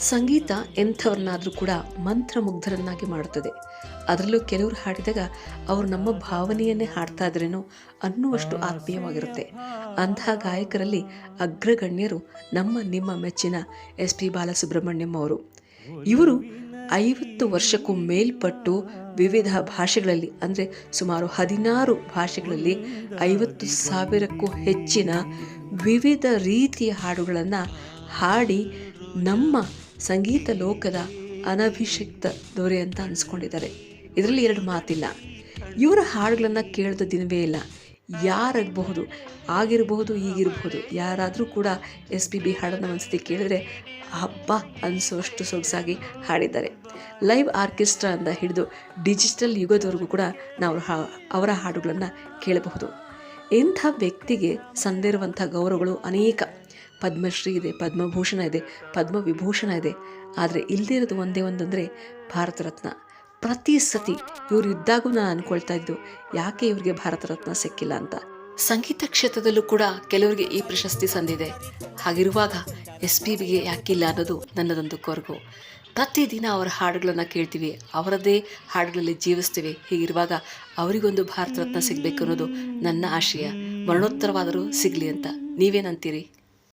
ಸಂಗೀತ ಎಂಥವ್ರನ್ನಾದರೂ ಕೂಡ ಮಂತ್ರಮುಗ್ಧರನ್ನಾಗಿ ಮಾಡುತ್ತದೆ. ಅದರಲ್ಲೂ ಕೆಲವರು ಹಾಡಿದಾಗ ಅವರು ನಮ್ಮ ಭಾವನೆಯನ್ನೇ ಹಾಡ್ತಾ ಇದ್ರೇನೋ ಅನ್ನುವಷ್ಟು ಆತ್ಮೀಯವಾಗಿರುತ್ತೆ. ಅಂತಹ ಗಾಯಕರಲ್ಲಿ ಅಗ್ರಗಣ್ಯರು ನಮ್ಮ ನಿಮ್ಮ ಮೆಚ್ಚಿನ ಎಸ್ ಪಿ ಬಾಲಸುಬ್ರಹ್ಮಣ್ಯಂ ಅವರು. ಇವರು ಐವತ್ತು ವರ್ಷಕ್ಕೂ ಮೇಲ್ಪಟ್ಟು ವಿವಿಧ ಭಾಷೆಗಳಲ್ಲಿ, ಅಂದರೆ ಸುಮಾರು ಹದಿನಾರು ಭಾಷೆಗಳಲ್ಲಿ ಐವತ್ತು ಸಾವಿರಕ್ಕೂ ಹೆಚ್ಚಿನ ವಿವಿಧ ರೀತಿಯ ಹಾಡುಗಳನ್ನು ಹಾಡಿ ನಮ್ಮ ಸಂಗೀತ ಲೋಕದ ಅನಭಿಷಿಕ್ತ ದೊರೆ ಅಂತ ಅನಿಸ್ಕೊಂಡಿದ್ದಾರೆ. ಇದರಲ್ಲಿ ಎರಡು ಮಾತಿಲ್ಲ. ಇವರ ಹಾಡುಗಳನ್ನು ಕೇಳಿದ ದಿನವೇ ಇಲ್ಲ. ಯಾರಾಗಬಹುದು, ಆಗಿರಬಹುದು ಈಗಿರಬಹುದು ಯಾರಾದರೂ ಕೂಡ ಎಸ್ ಪಿ ಬಿ ಹಾಡನ್ನು ಒಂದ್ಸತಿ ಕೇಳಿದ್ರೆ ಹಬ್ಬ ಅನಿಸೋಷ್ಟು ಸೊಗಸಾಗಿ ಹಾಡಿದ್ದಾರೆ. ಲೈವ್ ಆರ್ಕೆಸ್ಟ್ರಾ ಅಂತ ಹಿಡಿದು ಡಿಜಿಟಲ್ ಯುಗದವರೆಗೂ ಕೂಡ ನಾವು ಅವರ ಹಾಡುಗಳನ್ನು ಕೇಳಬಹುದು. ಇಂಥ ವ್ಯಕ್ತಿಗೆ ಸಂದಿರುವಂಥ ಗೌರವಗಳು ಅನೇಕ. ಪದ್ಮಶ್ರೀ ಇದೆ, ಪದ್ಮಭೂಷಣ ಇದೆ, ಪದ್ಮವಿಭೂಷಣ ಇದೆ. ಆದರೆ ಇಲ್ಲದೇ ಇರೋದು ಒಂದೇ ಒಂದಂದರೆ ಭಾರತ ರತ್ನ ಪ್ರತಿ ಸತಿ ಇವರು ಇದ್ದಾಗೂ ನಾನು ಅನ್ಕೊಳ್ತಾ ಇದ್ದು, ಯಾಕೆ ಇವರಿಗೆ ಭಾರತ ರತ್ನ ಸಿಕ್ಕಿಲ್ಲ ಅಂತ? ಸಂಗೀತ ಕ್ಷೇತ್ರದಲ್ಲೂ ಕೂಡ ಕೆಲವರಿಗೆ ಈ ಪ್ರಶಸ್ತಿ ಸಂದಿದೆ. ಹಾಗಿರುವಾಗ ಎಸ್ ಪಿ ಬಿಗೆ ಯಾಕಿಲ್ಲ ಅನ್ನೋದು ನನ್ನದೊಂದು ಕೊರಗು. ಪ್ರತಿದಿನ ಅವರ ಹಾಡುಗಳನ್ನು ಕೇಳ್ತೀವಿ ಅವರದೇ ಹಾಡುಗಳಲ್ಲಿ ಜೀವಿಸ್ತೀವಿ. ಹೀಗಿರುವಾಗ ಅವರಿಗೊಂದು ಭಾರತ ರತ್ನ ಸಿಗಬೇಕು ಅನ್ನೋದು ನನ್ನ ಆಶಯ. ಮರಣೋತ್ತರವಾದರೂ ಸಿಗಲಿ ಅಂತ ನೀವೇನಂತೀರಿ?